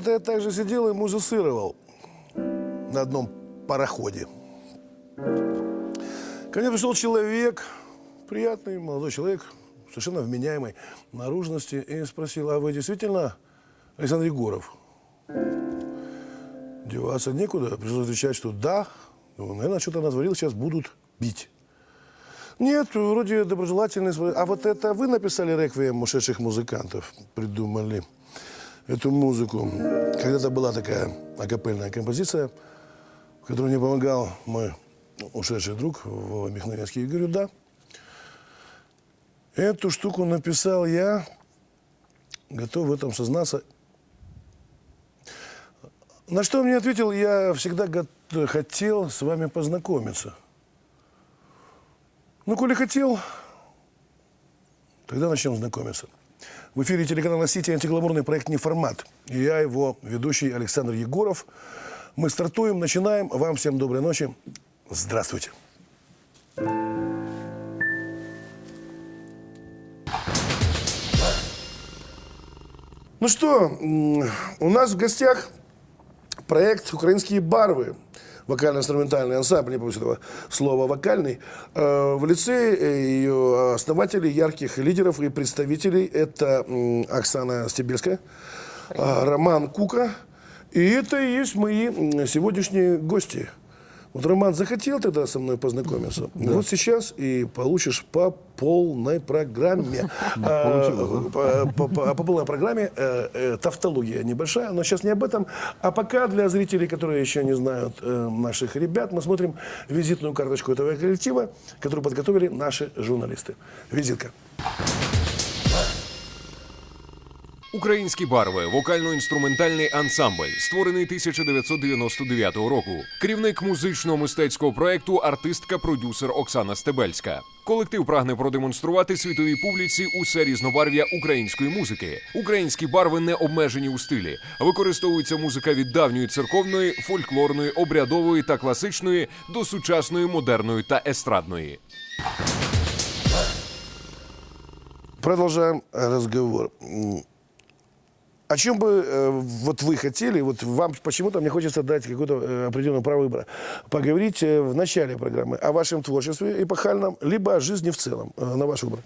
Когда-то я также сидел и музицировал на одном пароходе. Ко мне пришел человек, приятный молодой человек, совершенно вменяемой наружности, и спросил, а вы действительно Александр Егоров? Деваться некуда, пришлось отвечать, что да. Ну, наверное, что-то натворил, сейчас будут бить. Нет, вроде доброжелательный. А вот это вы написали реквием ушедших музыкантов, придумали эту музыку. Когда-то была такая акапельная композиция, в которой мне помогал мой ушедший друг Вова Михновецкий. Я говорю, да. Эту штуку написал я, готов в этом сознаться. На что он мне ответил, я всегда хотел с вами познакомиться. Ну, коли хотел, тогда начнем знакомиться. В эфире телеканала «Сити» антигламурный проект «Неформат». И я, его ведущий Александр Егоров. Мы стартуем, начинаем. Вам всем доброй ночи. Здравствуйте. Ну что, у нас в гостях проект «Украинские барвы». Вокально-инструментальный ансамбль, не помню этого слова «вокальный», э, в лице э, ее основателей, ярких лидеров и представителей. Это Оксана Стебельская, а, Роман Кука. И это и есть мои сегодняшние гости. Вот Роман захотел тогда со мной познакомиться. Вот сейчас и получишь по полной программе. А, По по- по- по полной программе э, э, тавтология небольшая, но сейчас не об этом. А пока для зрителей, которые еще не знают э, наших ребят, мы смотрим визитную карточку этого коллектива, которую подготовили наши журналисты. Визитка. Українські барви вокально-інструментальний ансамбль, створений 1999 року. Керівник музично-мистецького проекту артистка-продюсер Оксана Стебельська. Колектив прагне продемонструвати світовій публіці усе різнобарв'я української музики. Українські барви не обмежені у стилі. Використовується музика від давньої церковної, фольклорної, обрядової та класичної до сучасної, модерної та естрадної. Продолжаем разговор М, О чем бы э, вот вы хотели, вот вам почему-то мне хочется дать какое-то э, определенное право выбора, поговорить э, в начале программы о вашем творчестве эпохальном, либо о жизни в целом, э, на ваш выбор.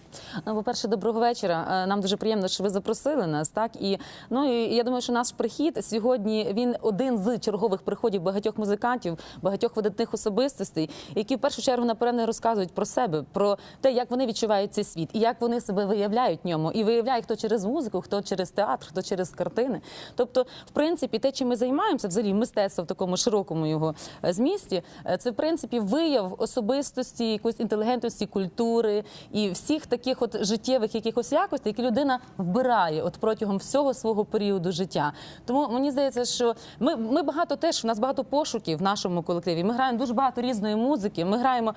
Ну, по-перше, доброго вечора. Е, Нам дуже приємно, що ви запросили нас. Так і ну і я думаю, що наш прихід сьогодні він один з чергових приходів багатьох музикантів, багатьох видатних особистостей, які в першу чергу напевне розказують про себе, про те, як вони відчувають цей світ і як вони себе виявляють в ньому. І виявляють хто через музику, хто через театр, хто через картини. Тобто, в принципі, те, чим ми займаємося, взагалі мистецтво в такому широкому його е, змісті, е, це в принципі вияв особистості, якоїсь інтелігентності, культури і всіх таких от життєвих якихось якостей, які людина вбирає от протягом всього свого періоду життя. Тому мені здається, що ми, ми багато теж у нас багато пошуків в нашому колективі. Ми граємо дуже багато різної музики. Ми граємо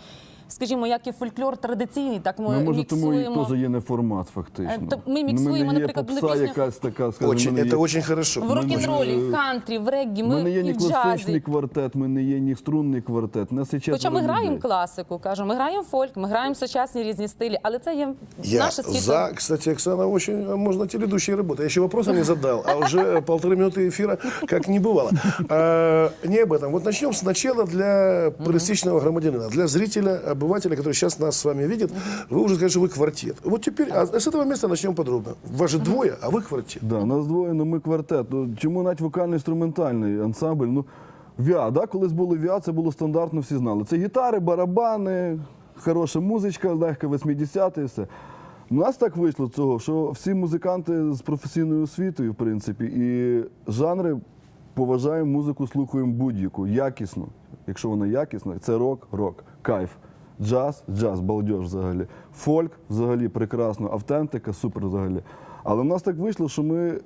Скажімо, як і фольклор традиційний, так ми Ну, може, тому і міксуємо. теж є не формат, фактично. Е, то ми Ну, міксуємо, не є наприклад, попса пісню- якась така, скажімо, Очень, ми не это є- очень хорошо. в рок-н-ролі, в кантрі, в реггі, Ми ми не є і ні в класичний джазі. квартет, ми не є ні струнний квартет. Нас є Хоча четверо ми граємо людей. класику, кажу, ми граємо фольк, ми граємо сучасні різні стилі, але це є Я наша світова. за, кстати, Оксана, очень, а можно теледущей работать. Я еще вопроса не задал, а уже полторы минуты эфира как не бывало. А, не об этом. Вот начнем сначала для пересечного громадянина, для зрителя, обывателя, который сейчас нас с вами видит. Вы уже скажете, что вы квартет. Вот теперь, а с этого места начнем подробно. Вас же двое, а вы квартет. Да, нас двоє, ну ми квартет. Ну, чому навіть вокально-інструментальний ансамбль? Ну, ВІА, да? колись було ВІА, це було стандартно, всі знали. Це гітари, барабани, хороша музичка, легка 80-ті і все. У нас так вийшло цього, що всі музиканти з професійною освітою, в принципі, і жанри поважаємо музику, слухаємо будь-яку, якісну. Якщо вона якісна, це рок, рок, кайф. Джаз, джаз, балдеж взагалі. Фольк взагалі прекрасно, автентика, супер взагалі. Але в нас так вийшло, що ми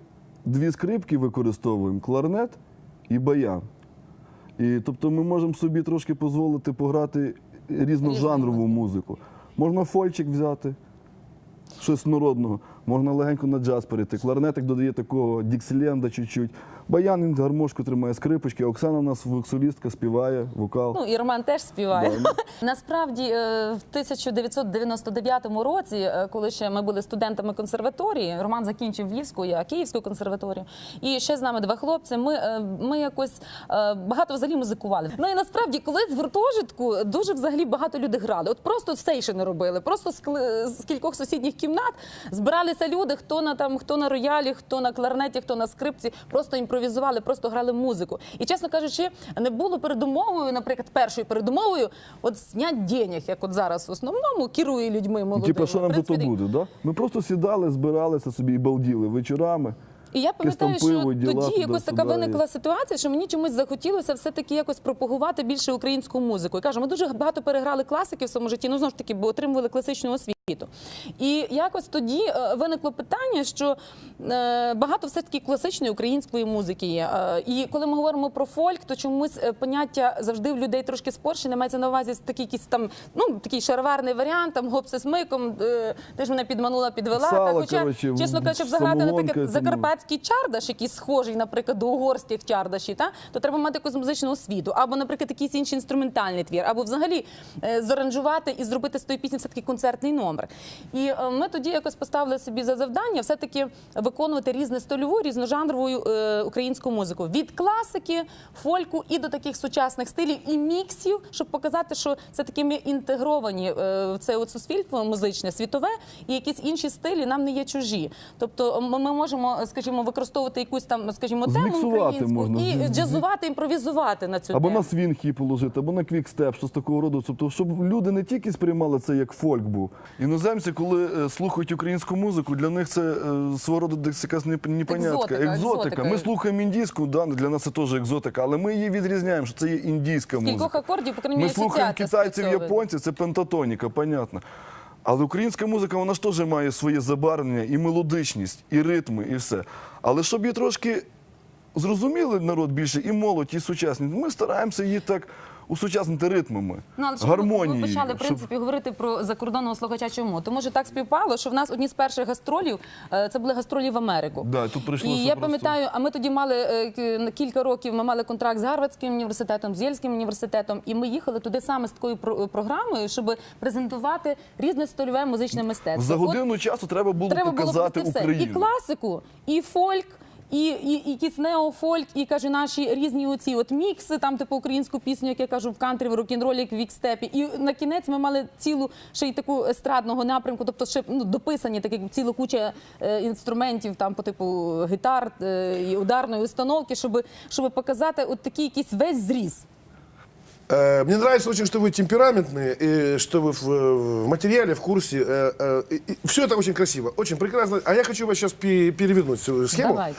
дві скрипки використовуємо: кларнет і баян. І тобто ми можемо собі трошки дозволити пограти різножанрову музику. Можна фольчик взяти, щось народного. Можна легенько на джаз перейти. Кларнетик додає такого діксіленда чуть-чуть. Баян гармошку тримає скрипочки. Оксана у нас воксолістка, співає, вокал. Ну і Роман теж співає. Да, Насправді, е, в 1999 році, е, коли ще ми були студентами консерваторії, Роман закінчив Львівську, я Київську консерваторію. І ще з нами два хлопці. Ми, е, ми якось багато взагалі музикували. Ну і насправді, колись в гуртожитку дуже взагалі багато людей грали. От просто сейшини робили. Просто з, з кількох сусідніх кімнат збиралися люди, хто на там, хто на роялі, хто на кларнеті, хто на скрипці, просто імпровізували, просто грали музику. І чесно кажучи, не було передумовою, наприклад, першою передумовою, от знять денег, як от зараз в основному керує людьми молодими. Типа, що нам то буде? Да? Ми просто сідали, збиралися собі і балділи вечорами. І я пам'ятаю, що пиво, діла тоді якось така виникла ситуація, що мені чомусь захотілося все-таки якось пропагувати більше українську музику. І кажу, ми дуже багато переграли класики в своєму житті, ну знову ж таки, бо отримували класичну освіту. І якось тоді е, виникло питання, що е, багато все-таки класичної української музики є. Е, І коли ми говоримо про фольк, то чомусь поняття завжди в людей трошки спорщене. Мається на увазі такий якийсь там, ну такий шароварний варіант, там гопси з миком, е, ти ж мене підманула, підвела. Сало, Та, хоча, коротше, чесно кажучи, заграти, наприклад, Закарпатський чардаш, який схожий, наприклад, до угорських чардашів, та то треба мати якусь музичну освіту, або, наприклад, якийсь інший інструментальний твір, або взагалі заранжувати і зробити з тої пісні все таки концертний номер. І е, ми тоді якось поставили собі за завдання все таки виконувати різнестольову, різножанрову е, українську музику від класики, фольку і до таких сучасних стилів і міксів, щоб показати, що все таки ми інтегровані е, в це от суспільство музичне, світове, і якісь інші стилі нам не є чужі. Тобто ми, можемо, скажімо, використовувати якусь там, скажімо, тему Зміксувати українську можна, і джазувати, імпровізувати на цю Або тему. на свінхі положити, або на квікстеп, щось такого роду. Тобто, щоб люди не тільки сприймали це як фольк був. Іноземці, коли е, слухають українську музику, для них це е, свого роду десь якась непонятка. Екзотика, екзотика. Ми слухаємо індійську, да, для нас це теж екзотика, але ми її відрізняємо, що це є індійська музика. акордів, по крайній Ми слухаємо китайців, японців, це пентатоніка, понятно. Але українська музика, вона ж теж має своє забарвлення, і мелодичність, і ритми, і все. Але щоб її трошки зрозуміли народ більше, і молодь, і сучасні, ми стараємося її так усучаснити ритмами, Ну, але гармонії. Ми почали, в щоб- принципі, говорити про закордонного слухача чому? Тому що так співпало, що в нас одні з перших гастролів е, це були гастролі в Америку. Да, тут прийшлося і я пам'ятаю, а ми тоді мали е, на кілька років. Ми мали контракт з Гарвардським університетом, з Єльським університетом, і ми їхали туди саме з такою про- програмою, щоб презентувати різне стольове музичне мистецтво. За От годину часу треба було треба показати. Україну. І класику, і фольк І, і, і якийсь неофольк, і каже, наші різні оці от мікси, там типу українську пісню, як я кажу, в кантрі, в рок-н-ролі, як в вікстепі. І на кінець ми мали цілу ще й таку естрадного напрямку, тобто ще ну, дописані такі ціла куча е, інструментів, там по типу гітар е, і ударної установки, щоб, щоб показати от такий якийсь весь зріз. Э, Мне нравится очень, что вы темпераментные, и что вы в, в материале, в курсе. Э, все это очень красиво, очень прекрасно. А я хочу вас сейчас перевернуть всю схему. Давайте.